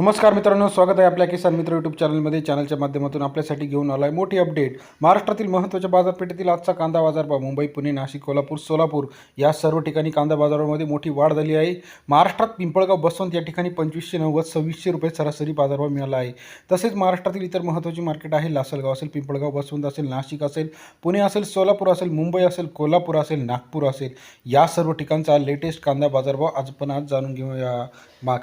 नमस्कार मित्रांनो स्वागत आहे आपल्या किसान मित्र यूट्यूब चॅनलमध्ये चॅनलच्या माध्यमातून आपल्यासाठी घेऊन आला आहे मोठी अपडेट महाराष्ट्रातील महत्त्वाच्या बाजारपेठेतील आजचा कांदा बाजार भाव मुंबई पुणे नाशिक कोल्हापूर सोलापूर या सर्व ठिकाणी कांदा बाजारामध्ये मोठी वाढ झाली आहे. महाराष्ट्रात पिंपळगाव बसवंत या ठिकाणी पंचवीसशे नव्वद सव्वीसशे रुपये सरासरी बाजारभाव मिळाला आहे. तसेच महाराष्ट्रातील इतर महत्त्वाची मार्केट आहे लासलगाव असेल पिंपळगाव बसवंत असेल नाशिक असेल पुणे असेल सोलापूर असेल मुंबई असेल कोल्हापूर असेल नागपूर असेल या सर्व ठिकाणचा लेटेस्ट कांदा बाजारभाव आज पण आज जाणून घेऊया.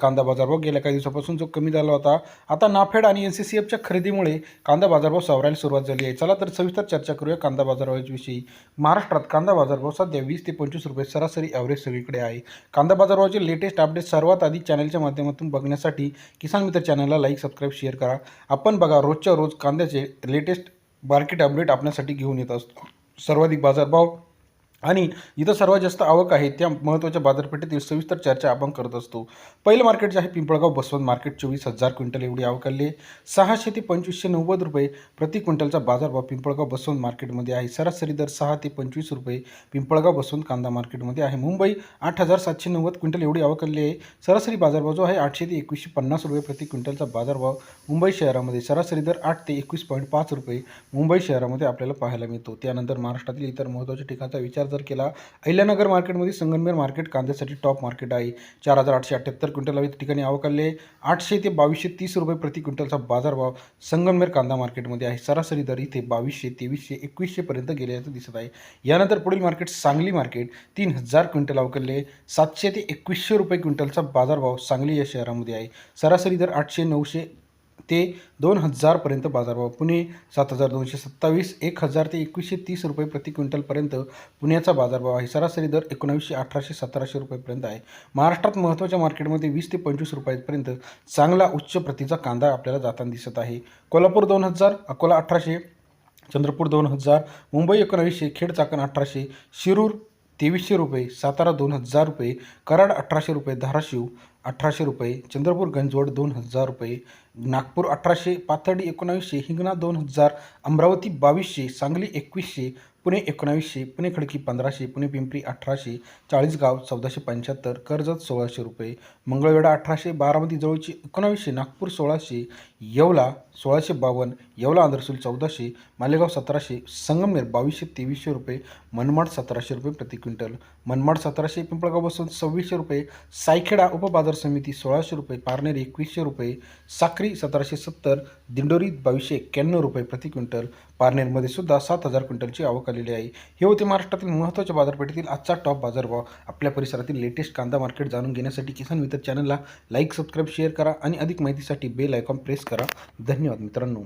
कांदा बाजारभाव गेल्या काही दिवसापासून जो कमी झाला होता. आता नाफेड आणि एन सी सी एफच्या खरेदीमुळे कांदा बाजारभाव सावरायला सुरुवात झाली आहे. चला तर सविस्तर चर्चा करूया कांदा बाजारभावाविषयी. महाराष्ट्रात कांदा बाजारभाव सध्या वीस ते पंचवीस रुपये सरासरी ॲव्हरेज सगळीकडे आहे. कांदा बाजारभावाचे लेटेस्ट अपडेट सर्वात आधी चॅनलच्या माध्यमातून बघण्यासाठी किसान मित्र चॅनलला लाईक सबस्क्राईब शेअर करा. आपण बघा रोजच्या रोज कांद्याचे लेटेस्ट मार्केट अपडेट आपल्यासाठी घेऊन येत असतो. सर्वाधिक बाजारभाव आणि इथं सर्वात जास्त आवक आहे त्या महत्त्वाच्या बाजारपेठेतील सविस्तर चर्चा आपण करत असतो. पहिलं मार्केट जे आहे पिंपळगाव बसवंत मार्केट चोवीस हजार क्विंटल एवढी आवक आली आहे. सहाशे ते पंचवीसशे नव्वद रुपये प्रति क्विंटलचा बाजारभाव पिंपळगाव बसवंत मार्केटमध्ये आहे. सरासरी दर सहा ते पंचवीस रुपये पिंपळगाव बसवंत कांदा मार्केटमध्ये आहे. मुंबई आठ हजार सातशे नव्वद क्विंटल एवढी आवक आली आहे. सरासरी बाजारभाव जो आहे आठशे ते एकवीसशे पन्नास रुपये प्रति क्विंटलचा बाजारभाव मुंबई शहरामध्ये सरासरी दर आठ ते एकवीस पॉईंट पाच रुपये मुंबई शहरामध्ये आपल्याला पाहायला मिळतो. त्यानंतर महाराष्ट्रातील इतर महत्त्वाच्या ठिकाणचा विचार जर केला अहिल्यानगर मार्केटमध्ये संगमनेर मार्केट कांद्यासाठी टॉप मार्केट आहे. चार हजार आठशे अठ्ठ्याहत्तर क्विंटल या ठिकाणी आवक आले आठशे ते बावीसशे तीस रुपये प्रति क्विंटलचा बाजारभाव संगमनेर कांदा मार्केटमध्ये आहे. सरासरी दर इथे बावीसशे तेवीसशे एकवीसशेपर्यंत गेल्याचं दिसत आहे. यानंतर पुढील मार्केट सांगली मार्केट तीन हजार क्विंटल अवकलले सातशे ते एकवीसशे रुपये क्विंटलचा बाजारभाव सांगली या शहरामध्ये आहे. सरासरी दर आठशे नऊशे ते दोन हजारपर्यंत बाजारभाव. पुणे सात हजार दोनशे सत्तावीस एक हजार ते एकवीसशे तीस रुपये प्रति क्विंटलपर्यंत पुण्याचा बाजारभाव आहे. सरासरी दर एकोणावीसशे अठराशे सतराशे रुपयेपर्यंत आहे. महाराष्ट्रात महत्त्वाच्या मार्केटमध्ये वीस ते पंचवीस रुपयापर्यंत चांगला उच्च प्रतीचा कांदा आपल्याला जाताना दिसत आहे. कोल्हापूर दोन हजार अकोला अठराशे चंद्रपूर दोन हजार मुंबई एकोणावीसशे खेड चाकण अठराशे शिरूर तेवीसशे रुपये सातारा दोन हजार रुपये कराड अठराशे रुपये धाराशिव अठराशे रुपये चंद्रपूर गंजवड दोन हजार रुपये नागपूर अठराशे पाथर्डी एकोणावीसशे हिंगणा दोन हजार अमरावती बावीसशे सांगली एकवीसशे पुणे एकोणावीसशे पुणे खडकी पंधराशे पुणे पिंपरी अठराशे चाळीसगाव चौदाशे पंच्याहत्तर कर्जत सोळाशे रुपये मंगळवेढा अठराशे बारामती जवळची एकोणावीसशे नागपूर सोळाशे येवला सोळाशे बावन्न येवला आंध्रसूल चौदाशे मालेगाव सतराशे संगमनेर बावीसशे तेवीसशे रुपये मनमाड सतराशे रुपये प्रति क्विंटल मनमाड सतराशे पिंपळगाव बसून सव्वीसशे रुपये सायखेडा उपबाजार समिती सोळाशे रुपये पारनेर एकवीसशे रुपये साक्री सतराशे सत्तर दिंडोरी बावीसशे एक्क्याण्णव रुपये प्रति क्विंटल पारनेरमध्ये सुद्धा सात हजार क्विंटलची आवक आलेली आहे. हे होते महाराष्ट्रातील महत्त्वाच्या बाजारपेठेतील आजचा टॉप बाजारभाव आपल्या परिसरातील लेटेस्ट कांदा मार्केट जाणून घेण्यासाठी किसान मित्र चॅनलला लाईक सबस्क्राईब शेअर करा आणि अधिक माहितीसाठी बेल आयकॉन प्रेस करा. धन्यवाद मित्रांनो.